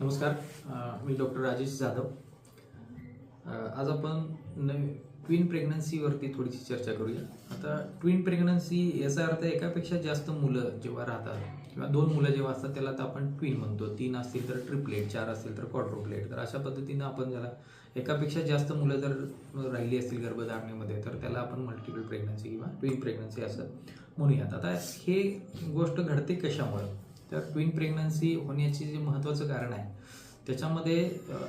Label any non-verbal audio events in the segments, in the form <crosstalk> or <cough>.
नमस्कार मी डॉक्टर राजेश जाधव. आज आपण नवी ट्विन प्रेग्नन्सीवरती थोडीशी चर्चा करूया. आता ट्विन प्रेग्नन्सी याचा अर्थ एकापेक्षा जास्त मुलं जेव्हा राहतात किंवा दोन मुलं जेव्हा असतात त्याला तर आपण ट्विन म्हणतो. तीन असतील तर ट्रिपलेट चार असतील तर क्वाड्रोप्लेट तर अशा पद्धतीनं आपण ज्याला एकापेक्षा जास्त मुलं जर राहिली असतील गर्भधारणेमध्ये तर त्याला आपण मल्टिपल प्रेग्नन्सी किंवा ट्विन प्रेग्नन्सी असं म्हणूयात. आता हे गोष्ट घडते कशामुळं? तर ट्विन प्रेग्नन्सी होण्याचे जे महत्त्वाचं कारण आहे त्याच्यामध्ये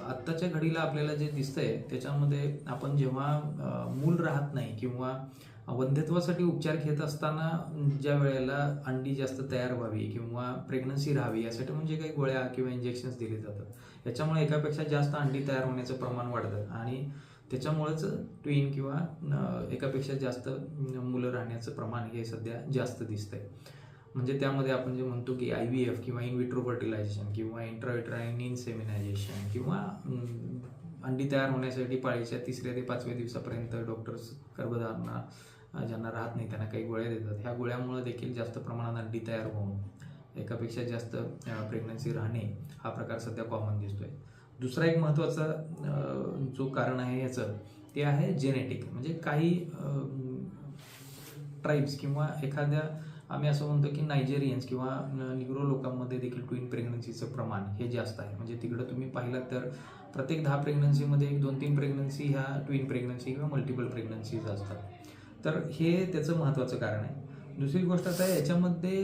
आत्ताच्या घडीला आपल्याला जे दिसतंय त्याच्यामध्ये आपण जेव्हा मूल राहत नाही किंवा वंध्यत्वासाठी उपचार घेत असताना ज्या वेळेला अंडी जास्त तयार व्हावी किंवा प्रेग्नन्सी राहावी यासाठी म्हणजे काही गोळ्या किंवा इंजेक्शन्स दिले जातात. याच्यामुळे एकापेक्षा जास्त अंडी तयार होण्याचं प्रमाण वाढतं आणि त्याच्यामुळेच ट्विन किंवा एकापेक्षा जास्त मुलं राहण्याचं प्रमाण हे सध्या जास्त दिसतंय. म्हणजे त्यामध्ये आपण जे म्हणतो की आय व्ही एफ किंवा इनविट्रो फर्टिलायझेशन किंवा इंट्राविट्राईन इनसेमिनायझेशन किंवा अंडी तयार होण्यासाठी पाळीच्या तिसऱ्या ते पाचव्या दिवसापर्यंत डॉक्टर्स गर्भधारणा ज्यांना राहत नाही त्यांना काही गोळ्या देतात. ह्या गोळ्यामुळे देखील जास्त प्रमाणात अंडी तयार होऊन एकापेक्षा जास्त प्रेग्नन्सी राहणे हा प्रकार सध्या कॉमन दिसतोय. दुसरा एक महत्त्वाचा जो कारण आहे याचं ते आहे जेनेटिक म्हणजे काही ट्राईब्स किंवा एखाद्या आम्ही असं म्हणतो की नायजेरियन्स किंवा निग्रो लोकांमध्ये देखील ट्विन प्रेग्नन्सीचं प्रमाण हे जास्त आहे. म्हणजे तिकडं तुम्ही पाहिलात तर प्रत्येक दहा प्रेग्नन्सीमध्ये एक दोन तीन प्रेग्नन्सी ह्या ट्विन प्रेग्नन्सी किंवा मल्टिपल प्रेग्नन्सीज असतात. तर हे त्याचं महत्त्वाचं कारण आहे. दुसरी गोष्ट आता याच्यामध्ये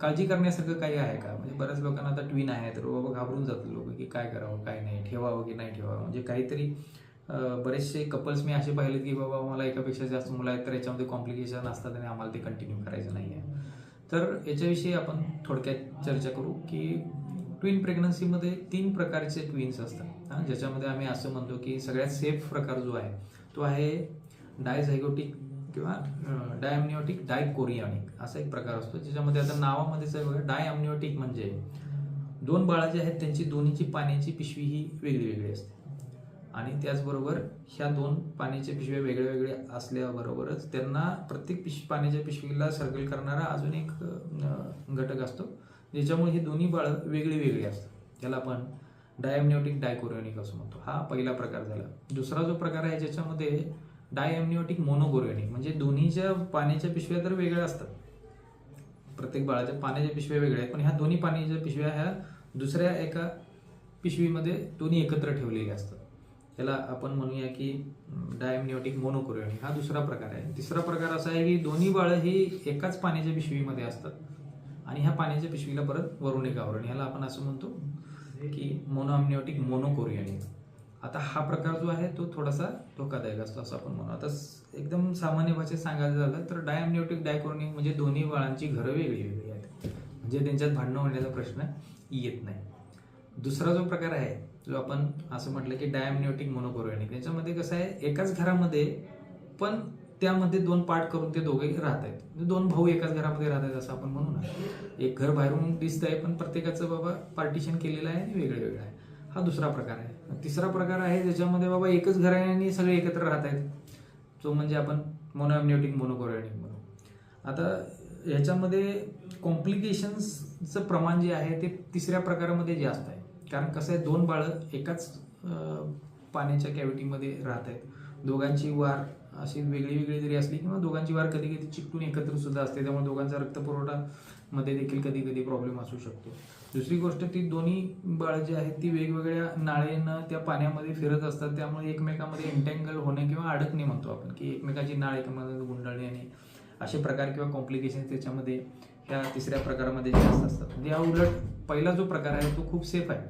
काळजी करण्यासारखं काही आहे का? म्हणजे बऱ्याच लोकांना आता ट्विन आहे तर बाबा घाबरून जातात लोक की काय करावं काय नाही ठेवावं की नाही ठेवावं? म्हणजे काहीतरी बरेचसे कपल्स मी असे पाहिलेत की बाबा मला एकापेक्षा जास्त मुलं आहेत तर याच्यामध्ये कॉम्प्लिकेशन असतात आणि आम्हाला ते कंटिन्यू करायचं नाही आहे तर याच्याविषयी आपण थोडक्यात चर्चा करू की ट्विन प्रेग्नन्सीमध्ये तीन प्रकारचे ट्विन्स असतात. हां ज्याच्यामध्ये आम्ही असं म्हणतो की सगळ्यात सेफ प्रकार जो आहे तो आहे डायझायगोटिक किंवा डायअमनिओटिक डायकोरियानिक असा एक प्रकार असतो ज्याच्यामध्ये आता नावामध्येच आहे बघा डायअमनिओटिक म्हणजे दोन बाळा जे आहेत त्यांची दोन्हीची पाण्याची पिशवी ही वेगळी वेगळी असते. आणि त्याचबरोबर ह्या दोन पाण्याच्या पिशव्या वेगळ्या वेगळ्या असल्याबरोबरच त्यांना प्रत्येक पिश पाण्याच्या पिशवीला सर्कल करणारा अजून एक घटक असतो. ज्याच्यामुळे हे दोन्ही बाळं वेगळी वेगळी असतात. त्याला आपण डायमनिओटिक डायकोरिओनिक असं म्हणतो. हा पहिला प्रकार झाला. दुसरा जो प्रकार आहे ज्याच्यामध्ये डायएमनिओटिक मोनोकोरिओनिक म्हणजे दोन्हीच्या पाण्याच्या पिशव्या तर वेगळ्या असतात. प्रत्येक बाळाच्या पाण्याच्या पिशव्या वेगळ्या आहेत पण ह्या दोन्ही पाण्याच्या पिशव्या ह्या दुसऱ्या एका पिशवीमध्ये दोन्ही एकत्र ठेवलेल्या असतात. याला आपण म्हणूया की डायमनिओटिक मोनोकोरियोनिक हा दुसरा प्रकार आहे. तिसरा प्रकार असा आहे की दोन्ही बाळं ही एकाच पाण्याच्या पिशवीमध्ये असतात. आणि ह्या पाण्याच्या पिशवीला परत वरून एक आवरण. ह्याला आपण असं म्हणतो की मोनोअमनिओटिक मोनोकोरियानी आता हा प्रकार जो आहे तो थोडासा धोकादायक असतो असं आपण म्हणू. आता स- एकदम सामान्य भाषेत सांगायचं झालं तर डायमनिओटिक डायकोर्निक म्हणजे दोन्ही बाळांची घरं वेगळी वेगळी आहेत. म्हणजे त्यांच्यात भांडणं होण्याचा प्रश्न येत नाही. दुसरा जो प्रकार आहे जो आपण असं म्हटलं की डायअमनिओटिक मोनोकोरियोनिक याच्यामध्ये कसं आहे एकाच घरामध्ये पण त्यामध्ये दोन पार्ट करून ते दोघे राहत आहेत. म्हणजे दोन भाऊ एकाच घरामध्ये राहत आहेत असं आपण म्हणू ना. एक घर बाहेरून दिसत आहे पण प्रत्येकाचं बाबा पार्टिशन केलेलं आहे आणि वेगळं वेगळं आहे. हा दुसरा प्रकार आहे. तिसरा प्रकार आहे ज्याच्यामध्ये बाबा एकच घर आहे आणि सगळे एकत्र राहत आहेत. तो म्हणजे आपण मोनोअमनिओटिक मोनोकोरियोनिक म्हणू. आता ह्याच्यामध्ये कॉम्प्लिकेशन्सचं प्रमाण जे आहे ते तिसऱ्या प्रकारामध्ये जास्त आहे. कारण कसं आहे दोन बाळं एकाच पाण्याच्या कॅव्हिटीमध्ये राहत आहेत दोघांची वार अशी वेगळी वेगळी जरी असली किंवा दोघांची वार कधी कधी चिकटून एकत्र सुद्धा असते त्यामुळे दोघांचा रक्तपुरवठा मध्ये देखील कधी कधी प्रॉब्लेम असू शकतो. दुसरी गोष्ट ती दोन्ही बाळं जी आहेत ती वेगवेगळ्या नाळेनं त्या पाण्यामध्ये फिरत असतात. त्यामुळे एकमेकामध्ये इंटँगल होणे किंवा अडकणे म्हणतो आपण की एकमेकाची नाळ एकमेकांमध्ये गुंडाळणे आणि असे प्रकार किंवा कॉम्प्लिकेशन त्याच्यामध्ये ह्या तिसऱ्या प्रकारामध्ये जास्त असतात. म्हणजे या उलट पहिला जो प्रकार आहे तो खूप सेफ आहे.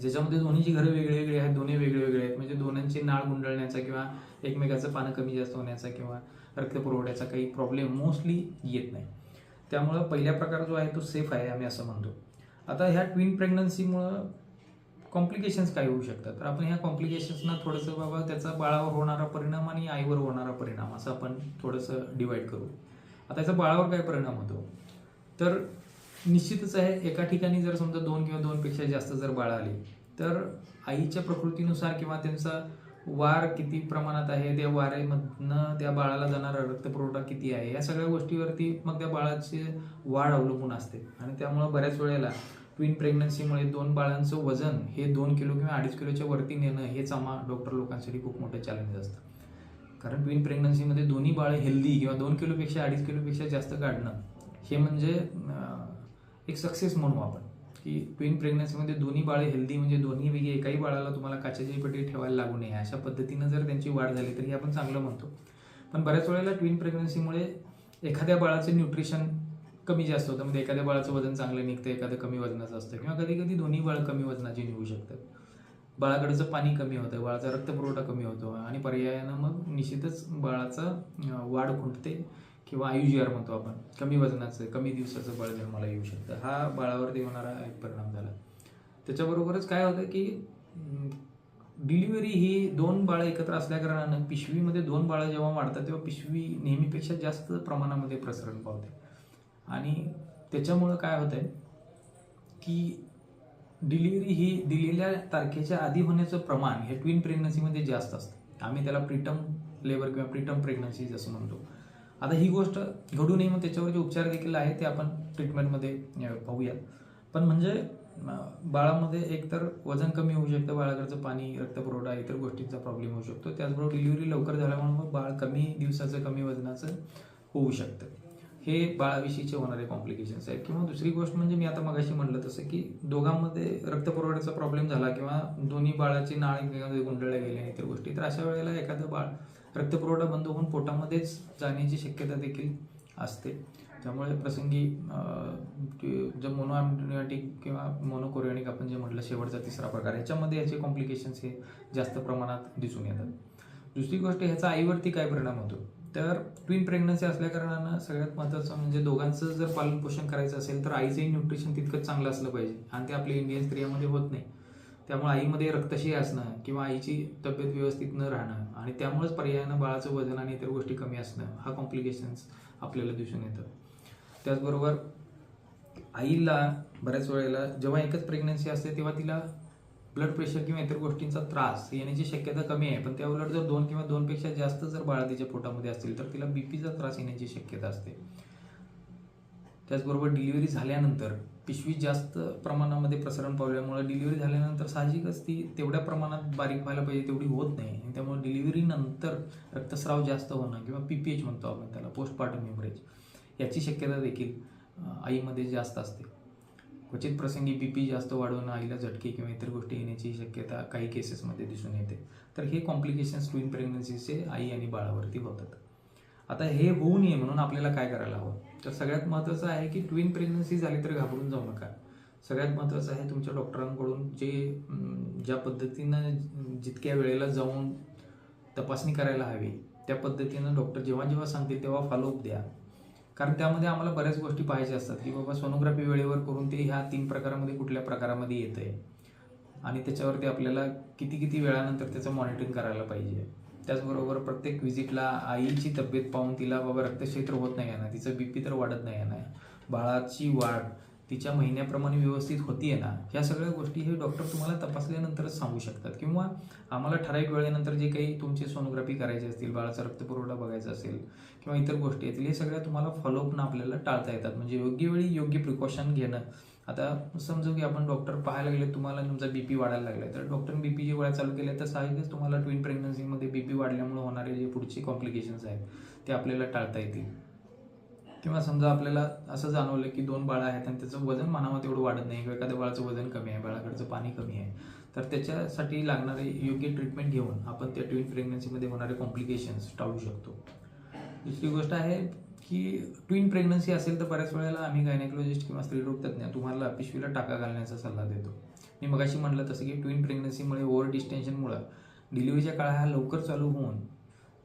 ज्याच्यामध्ये दोन्हीची घरं वेगळी वेगळी आहेत दोन्ही वेगळे वेगळे आहेत. म्हणजे दोन्हींची नाळ गुंडळण्याचा किंवा एकमेकाचं पानं कमी जास्त होण्याचा किंवा रक्तपुरवठ्याचा काही प्रॉब्लेम मोस्टली येत नाही. त्यामुळं पहिला प्रकार जो आहे तो सेफ आहे आम्ही असं म्हणतो. आता ह्या ट्विन प्रेग्नन्सीमुळं कॉम्प्लिकेशन्स काय होऊ शकतात. तर आपण ह्या कॉम्प्लिकेशन्सना थोडंसं बाबा त्याचा बाळावर होणारा परिणाम आणि आईवर होणारा परिणाम असं आपण थोडंसं डिवाईड करू. आता याचा बाळावर काय परिणाम होतो? तर निश्चितच आहे एका ठिकाणी जर समजा दोन किंवा दोनपेक्षा जास्त जर बाळं आली तर आईच्या प्रकृतीनुसार किंवा त्यांचा वार किती प्रमाणात आहे त्या वारेमधनं त्या बाळाला जाणारा रक्तपुरवठा किती आहे या सगळ्या गोष्टीवरती मग त्या बाळाची वाढ अवलंबून असते. आणि त्यामुळं बऱ्याच वेळेला ट्विन प्रेग्नन्सीमुळे दोन बाळांचं वजन हे दोन किलो किंवा अडीच किलोच्या वरती नेणं हेच आम्हा डॉक्टर लोकांसाठी खूप मोठं चॅलेंज असतं. कारण ट्विन प्रेग्नन्सीमध्ये दोन्ही बाळं हेल्दी किंवा दोन किलोपेक्षा अडीच किलोपेक्षा जास्त काढणं हे म्हणजे एक सक्सेस म्हणू आपण. की ट्विन प्रेग्नन्सीमध्ये दोन्ही बाळे हेल्दी म्हणजे दोन्ही वेगळी एकाही बाळाला तुम्हाला काचेची पेटी ठेवायला लागू नये. अशा पद्धतीनं जर त्यांची वाढ झाली तर हे आपण चांगलं म्हणतो. पण बऱ्याच वेळेला ट्विन प्रेग्नन्सीमुळे एखाद्या बाळाचं न्यूट्रिशन कमी जास्त होतं. म्हणजे एखाद्या बाळाचं वजन चांगलं निघतं एखादं कमी वजनाचं असतं. किंवा कधी कधी दोन्ही बाळ कमी वजनाची निघू शकतात. बाळाकडचं पाणी कमी होतं बाळाचा रक्तपुरवठा कमी होतो. आणि पर्यायानं मग निश्चितच बाळाचा वाढ खुंटते. किंवा आयुजीआर म्हणतो आपण कमी वजनाचं कमी दिवसाचं बळ जन्माला येऊ शकतं. हा बाळावरती होणारा एक परिणाम झाला. त्याच्याबरोबरच काय होतं की डिलिव्हरी ही दोन बाळं एकत्र असल्याकारणानं पिशवीमध्ये दोन बाळं जेव्हा वाढतात तेव्हा पिशवी नेहमीपेक्षा जास्त प्रमाणामध्ये प्रसरण पावते. आणि त्याच्यामुळं काय होतं आहे की डिलिव्हरी ही दिलेल्या तारखेच्या आधी होण्याचं प्रमाण हे ट्विन प्रेग्नन्सीमध्ये जास्त असतं. आम्ही त्याला प्रीटम लेबर किंवा प्रिटम प्रेग्नन्सी असं म्हणतो. आता ही गोष्ट घडू नये मग त्याच्यावर जे उपचार देखील आहे ते आपण ट्रीटमेंटमध्ये पाहूया. पण म्हणजे बाळामध्ये एकतर वजन कमी होऊ शकतं बाळाकडचं पाणी रक्तपुरवठा इतर गोष्टींचा प्रॉब्लेम होऊ शकतो. त्याचबरोबर डिलिव्हरी लवकर झाल्यामुळे मग बाळ कमी दिवसाचं कमी वजनाचं होऊ शकतं. हे बाळाविषयीचे होणारे कॉम्प्लिकेशन्स आहेत. किंवा दुसरी गोष्ट म्हणजे मी आता मगाशी म्हटलं तसं की दोघांमध्ये रक्तपुरवठ्याचा प्रॉब्लेम झाला किंवा दोन्ही बाळाची नाळ एकमेकांमध्ये गुंडळल्या गेल्या इतर गोष्टी तर अशा वेळेला एखादं बाळ रक्तपुरवठा बंद होऊन पोटामध्येच जाण्याची शक्यता देखील असते. त्यामुळे प्रसंगी जे मोनोॲम्टिक किंवा मोनोकोरिओनिक आपण जे म्हटलं शेवटचा तिसरा प्रकार ह्याच्यामध्ये याचे कॉम्प्लिकेशन्स हे जास्त प्रमाणात दिसून येतात. दुसरी गोष्ट ह्याचा आईवरती काय परिणाम होतो? तर ट्विन प्रेग्नन्सी असल्याकारणानं सगळ्यात महत्त्वाचं म्हणजे दोघांचं जर पालन पोषण करायचं असेल तर आईचंही न्यूट्रिशन तितकंच चांगलं असलं पाहिजे. आणि ते आपल्या इंडियन स्त्रियामध्ये होत नाही. त्यामुळे आईमध्ये रक्तशी असणं किंवा आईची तब्येत व्यवस्थित न राहणं आणि त्यामुळेच पर्यायानं बाळाचं वजन आणि इतर गोष्टी कमी असणं हा कॉम्प्लिकेशन्स आपल्याला दिसून येतं त्याचबरोबर आईला बऱ्याच वेळेला जेव्हा एकच प्रेग्नन्सी असते तेव्हा तिला ब्लड प्रेशर किंवा इतर गोष्टींचा त्रास येण्याची शक्यता कमी आहे. पण त्या उलट जर दोन किंवा दोनपेक्षा जास्त जर बाळा तिच्या पोटामध्ये असतील तर तिला बीपीचा त्रास येण्याची शक्यता असते. त्याचबरोबर डिलिव्हरी झाल्यानंतर पिशवी जास्त प्रमाणामध्ये प्रसारण पावल्यामुळे डिलिव्हरी झाल्यानंतर साहजिकच ती तेवढ्या प्रमाणात बारीक व्हायला पाहिजे तेवढी होत नाही. आणि त्यामुळे डिलिव्हरीनंतर रक्तस्राव जास्त होणं किंवा पी पी एच म्हणतो आपण त्याला पोस्टपार्टम हेमरेज याची शक्यता देखील आईमध्ये जास्त असते. क्वचित प्रसंगी बी पी जास्त वाढवणं आईला झटके किंवा इतर गोष्टी येण्याची शक्यता काही केसेसमध्ये दिसून येते. तर हे कॉम्प्लिकेशन्स ट्विन प्रेग्नन्सीचे आई आणि बाळावरती होतात. आता हे होऊ नये म्हणून आपल्याला काय करायला हवं? तर सगळ्यात महत्त्वाचं आहे की ट्विन प्रेग्नन्सी झाली तर घाबरून जाऊ नका. सगळ्यात महत्त्वाचं आहे तुमच्या डॉक्टरांकडून जे ज्या पद्धतीनं जितक्या वेळेला जाऊन तपासणी करायला हवी त्या पद्धतीनं डॉक्टर जेव्हा जेव्हा सांगतील तेव्हा फॉलोअप द्या. कारण त्यामध्ये आम्हाला बऱ्याच गोष्टी पाहायच्या असतात की बाबा सोनोग्राफी वेळेवर करून ते ह्या तीन प्रकारामध्ये कुठल्या प्रकारामध्ये येत आहे आणि त्याच्यावरती आपल्याला किती किती वेळानंतर त्याचं मॉनिटरिंग करायला पाहिजे. त्याचबरोबर प्रत्येक व्हिजिटला आईची तब्येत पाहून तिला बाबा रक्तक्षेत्र होत नाही आहे ना तिचं बीपी तर वाढत नाही आहे ना. बाळाची वाढ तिच्या महिन्याप्रमाणे व्यवस्थित होतीये ना ह्या सगळ्या गोष्टी हे डॉक्टर तुम्हाला तपासल्यानंतरच सांगू शकतात. किंवा आम्हाला ठराविक वेळेनंतर जे काही तुमचे सोनोग्राफी करायची असतील बाळाचा रक्तपुरवठा बघायचा असेल किंवा इतर गोष्टी येतील हे सगळ्या तुम्हाला फॉलोअपनं आपल्याला टाळता येतात. म्हणजे योग्य वेळी योग्य प्रिकॉशन घेणं. आता समजू की आपण डॉक्टर पाहायला गेले तुम्हाला तुमचा बी पी वाढायला लागलाय. तर डॉक्टर बी बीपीची गोळ्या चालू केल्या तर साहजिकच तुम्हाला ट्विन प्रेग्नन्सीमध्ये बी पी वाढल्यामुळे होणारे जे पुढचे कॉम्प्लिकेशन्स आहेत ते आपल्याला टाळता येतील. किंवा समजा आपल्याला असं जाणवलं की दोन बाळं आहेत आणि त्याचं वजन मानावं तेवढं वाढत नाही किंवा एखाद्या बाळाचं वजन कमी आहे बाळाकडचं पाणी कमी आहे तर त्याच्यासाठी लागणारे योग्य ट्रीटमेंट घेऊन आपण त्या ट्विन प्रेग्नन्सीमध्ये होणारे कॉम्प्लिकेशन्स टाळू शकतो. दुसरी गोष्ट आहे की ट्विन प्रेग्नन्सी असेल तर बऱ्याच वेळेला आम्ही गायनेकोलॉजिस्ट किंवा स्त्रीरोग तज्ज्ञ तुम्हाला पिशवीला टाका घालण्याचा सल्ला देतो. मी मगाशी म्हटलं तसं की ट्विन प्रेग्नन्सीमुळे ओव्हर डिस्टेन्शनमुळं डिलिव्हरीच्या काळ हा लवकर चालू होऊन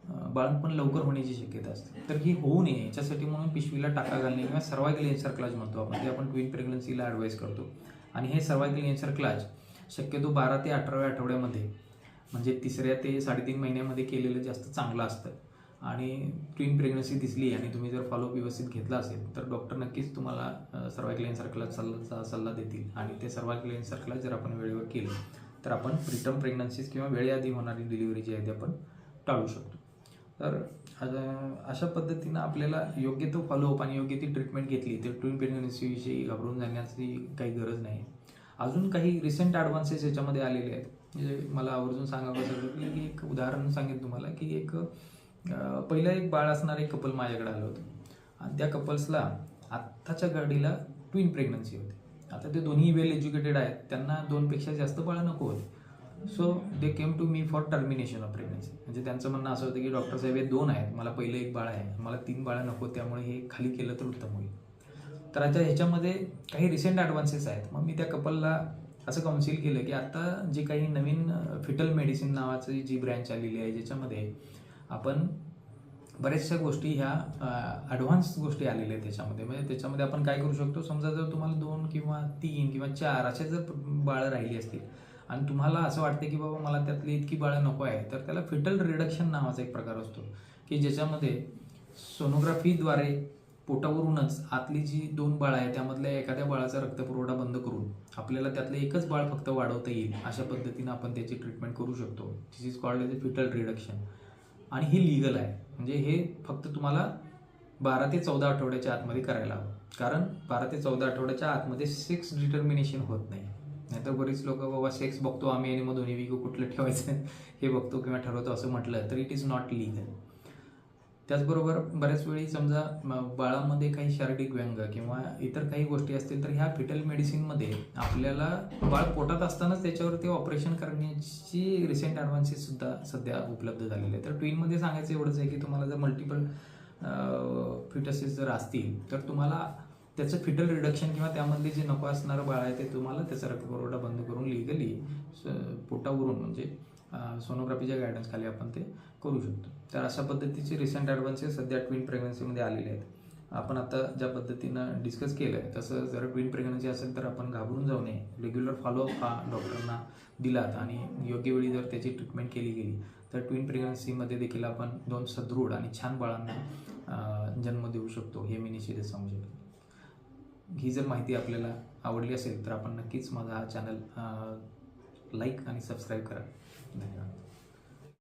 बाळंतपण लवकर होण्याची शक्यता असते. तर ही होऊ नये. याच्यासाठी म्हणून पिशवीला टाका घालणे किंवा सर्वायकल एन्सरक्लाज म्हणतो आपण ते आपण ट्विन प्रेग्नन्सीला ॲडवाईस करतो. आणि हे सर्वायकल एन्सरक्लाज शक्यतो बारा ते अठराव्या आठवड्यामध्ये म्हणजे तिसऱ्या ते साडेतीन महिन्यामध्ये केलेलं जास्त चांगलं असतं. आणि ट्विन प्रेग्नन्सी दिसली आणि तुम्ही जर फॉलोअप व्यवस्थित घेतला असेल तर डॉक्टर नक्कीच तुम्हाला सर्वायकल सर्कलाच सल्ला सल्ला देतील. आणि ते सर्वायकल सर्कलाच जर आपण वेळेवर केलं तर आपण रिटर्न प्रेग्नन्सीज किंवा वेळेआधी होणारी डिलिव्हरी जी आहे ती आपण टाळू शकतो. तर अशा पद्धतीनं आपल्याला योग्य तो फॉलोअप आणि योग्य ती ट्रीटमेंट घेतली. तर ट्विन प्रेग्नन्सीविषयी घाबरून जाण्याची काही गरज नाही. अजून काही रिसेंट ॲडव्हान्सेस याच्यामध्ये आलेले आहेत. म्हणजे मला आवर्जून सांगावं सांगितलं की एक उदाहरण सांगेन तुम्हाला की एक पहिलं एक बाळ असणारं एक कपल माझ्याकडे आलं होतं. आणि त्या कपल्सला आत्ताच्या गाडीला ट्विन प्रेग्नन्सी होती. आता ते दोन्ही वेल एज्युकेटेड आहेत. त्यांना दोनपेक्षा जास्त बाळं नको होते. So they came to me for termination of pregnancy म्हणजे त्यांचं म्हणणं असं होतं की डॉक्टर साहेब हे दोन आहेत. मला पहिलं एक बाळ आहे. मला तीन बाळं नको त्यामुळे हे खाली केलं तर उत्तम होईल. तर आता ह्याच्यामध्ये काही रिसेंट ॲडव्हान्सेस आहेत. मग मी त्या कपलला असं काउन्सिल केलं की आता जे काही नवीन फिटल मेडिसिन नावाची जी ब्रँच आलेली आहे ज्याच्यामध्ये आपण बऱ्याचशा गोष्टी ह्या ॲडव्हान्स गोष्टी आलेल्या आहेत त्याच्यामध्ये. म्हणजे त्याच्यामध्ये आपण काय करू शकतो? समजा जर तुम्हाला दोन किंवा तीन किंवा चार असे जर बाळं राहिली असतील आणि तुम्हाला असं वाटतं की बाबा मला त्यातली इतकी बाळं नको आहे तर त्याला फिटल रिडक्शन नावाचा एक प्रकार असतो की ज्याच्यामध्ये सोनोग्राफीद्वारे पोटावरूनच आतली जी दोन बाळं आहे त्यामधल्या एखाद्या बाळाचा रक्तपुरवठा बंद करून आपल्याला त्यातलं एकच बाळ फक्त वाढवता येईल अशा पद्धतीनं आपण त्याची ट्रीटमेंट करू शकतो. This is called as a fetal reduction आणि हे लिगल आहे. म्हणजे हे फक्त तुम्हाला बारा ते चौदा आठवड्याच्या आतमध्ये करायला हवं. कारण बारा ते चौदा आठवड्याच्या आतमध्ये सेक्स डिटर्मिनेशन होत नाही. नाहीतर बरीच लोक बाबा सेक्स बघतो आम्ही आणि मग दोन्ही विकू कुठलं ठेवायचं? <laughs> हे बघतो किंवा ठरवतो असं म्हटलं तर इट इज नॉट लिगल त्याचबरोबर बऱ्याच वेळी समजा बाळामध्ये काही शारीरिक व्यंग किंवा इतर काही गोष्टी असतील तर ह्या फिटल मेडिसिनमध्ये आपल्याला बाळ पोटात असतानाच त्याच्यावरती ऑपरेशन करण्याची रिसेंट ॲडव्हान्सेससुद्धा सध्या उपलब्ध झालेले आहेत. तर ट्विनमध्ये सांगायचं एवढंच आहे की तुम्हाला जर मल्टिपल फिटसेस जर असतील तर तुम्हाला त्याचं फिटल रिडक्शन किंवा त्यामध्ये जे नको असणारं बाळ आहे ते तुम्हाला त्याचा रक्तपुरवठा बंद करून लिगली पोटावरून म्हणजे सोनोग्राफीच्या गायडन्स खाली आपण ते करू शकतो. तर अशा पद्धतीचे रिसेंट ॲडव्हान्सेस सध्या ट्विन प्रेग्नन्सीमध्ये आलेले आहेत. आपण आता ज्या पद्धतीनं डिस्कस केलं आहे तसं जर ट्विन प्रेग्नन्सी असेल तर आपण घाबरून जाऊ नये. रेग्युलर फॉलोअप हा डॉक्टरांना दिलात आणि योग्य वेळी जर त्याची ट्रीटमेंट केली गेली तर ट्विन प्रेग्नन्सीमध्ये देखील आपण दोन सदृढ आणि छान बाळांना जन्म देऊ शकतो हे मी निश्चितच सांगू शकतो. ही जर माहिती आपल्याला आवडली असेल तर आपण नक्कीच माझा हा चॅनल लाईक आणि सबस्क्राईब करा. धन्यवाद.